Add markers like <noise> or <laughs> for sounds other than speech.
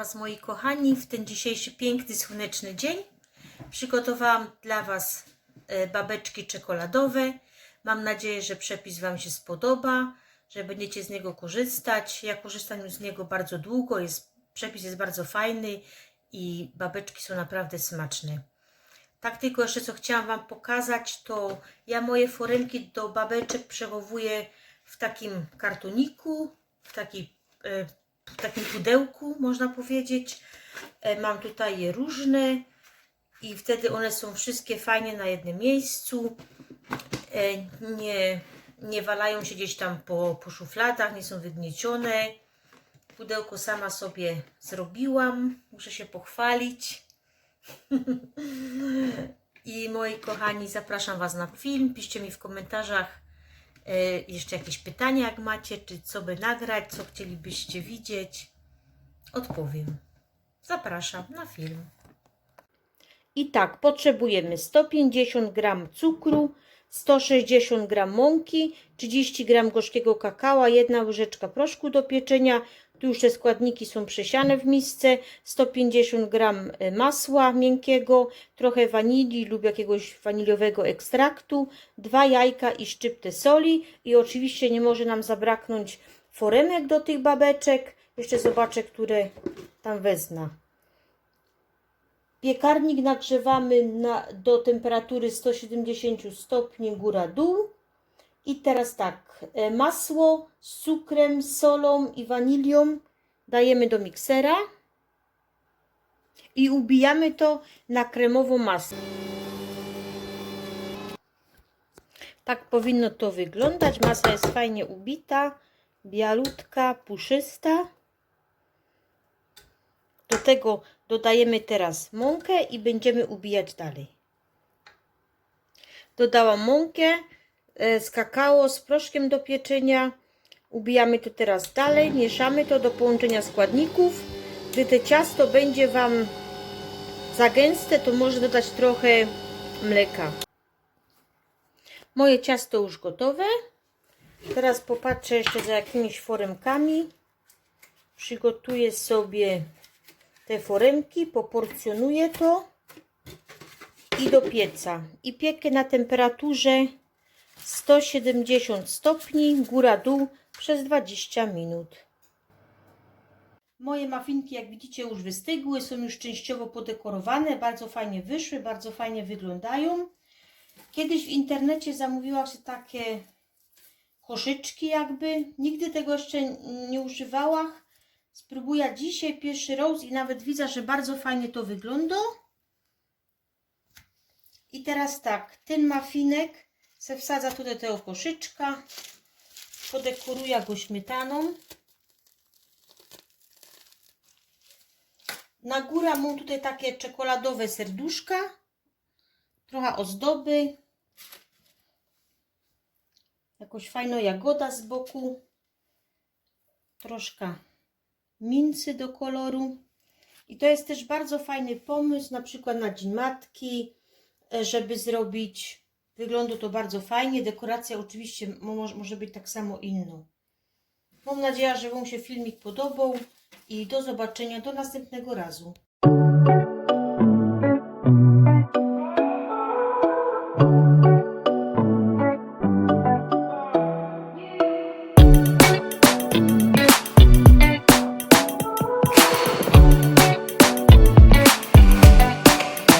Was moi kochani w ten dzisiejszy piękny, słoneczny dzień. Przygotowałam dla Was e, babeczki czekoladowe. Mam nadzieję, że przepis Wam się spodoba, że będziecie z niego korzystać. Ja korzystam już z niego bardzo długo, jest, przepis jest bardzo fajny i babeczki są naprawdę smaczne. Tak tylko jeszcze co chciałam Wam pokazać, to ja moje foremki do babeczek przechowuję w takim kartoniku, w, takiej, w takim pudełku, można powiedzieć. E, Mam tutaj je różne i wtedy one są wszystkie fajnie na jednym miejscu. E, Nie, nie walają się gdzieś tam po, po szufladach, nie są wygniecione. Pudełko sama sobie zrobiłam, muszę się pochwalić. <laughs> I moi kochani, zapraszam Was na film. Piszcie mi w komentarzach jeszcze jakieś pytania, jak macie, czy co by nagrać, co chcielibyście widzieć. Odpowiem. Zapraszam na film. I tak, potrzebujemy 150 g cukru, 160 g mąki, 30 g gorzkiego kakao, jedna łyżeczka proszku do pieczenia. Tu już te składniki są przesiane w misce. 150 g masła miękkiego, trochę wanilii lub jakiegoś waniliowego ekstraktu, dwa jajka i szczyptę soli. I oczywiście nie może nam zabraknąć foremek do tych babeczek. Jeszcze zobaczę, które tam wezmę. Piekarnik nagrzewamy na, do temperatury 170 stopni góra-dół. I teraz tak, e, masło z cukrem, solą i wanilią dajemy do miksera i ubijamy to na kremową masę. Tak powinno to wyglądać. Masa jest fajnie ubita, bialutka, puszysta. Do tego dodajemy teraz mąkę i będziemy ubijać dalej. Dodałam mąkę z kakao, z proszkiem do pieczenia. Ubijamy to teraz dalej, mieszamy to do połączenia składników. Gdy to ciasto będzie Wam za gęste, to może dodać trochę mleka. Moje ciasto już gotowe. Teraz popatrzę jeszcze za jakimiś foremkami. Przygotuję sobie te foremki, poporcjonuję to i do pieca. I piekę na temperaturze 170 stopni, góra-dół przez 20 minut. Moje mafinki, jak widzicie, już wystygły, są już częściowo podekorowane, bardzo fajnie wyszły, bardzo fajnie wyglądają. Kiedyś w internecie zamówiłam sobie takie koszyczki jakby, nigdy tego jeszcze nie używałam. Spróbuję dzisiaj pierwszy raz i nawet widzę, że bardzo fajnie to wygląda. I teraz tak, ten mafinek se wsadza tutaj tego koszyczka. Podekoruję go śmietaną. Na górę mam tutaj takie czekoladowe serduszka. Trochę ozdoby. Jakoś fajna jagoda z boku. Troszkę mincy do koloru. I to jest też bardzo fajny pomysł, na przykład na Dzień Matki, e, żeby zrobić. Wygląda to bardzo fajnie. Dekoracja oczywiście mo- może być tak samo inną. Mam nadzieję, że Wam się filmik podobał i do zobaczenia do następnego razu.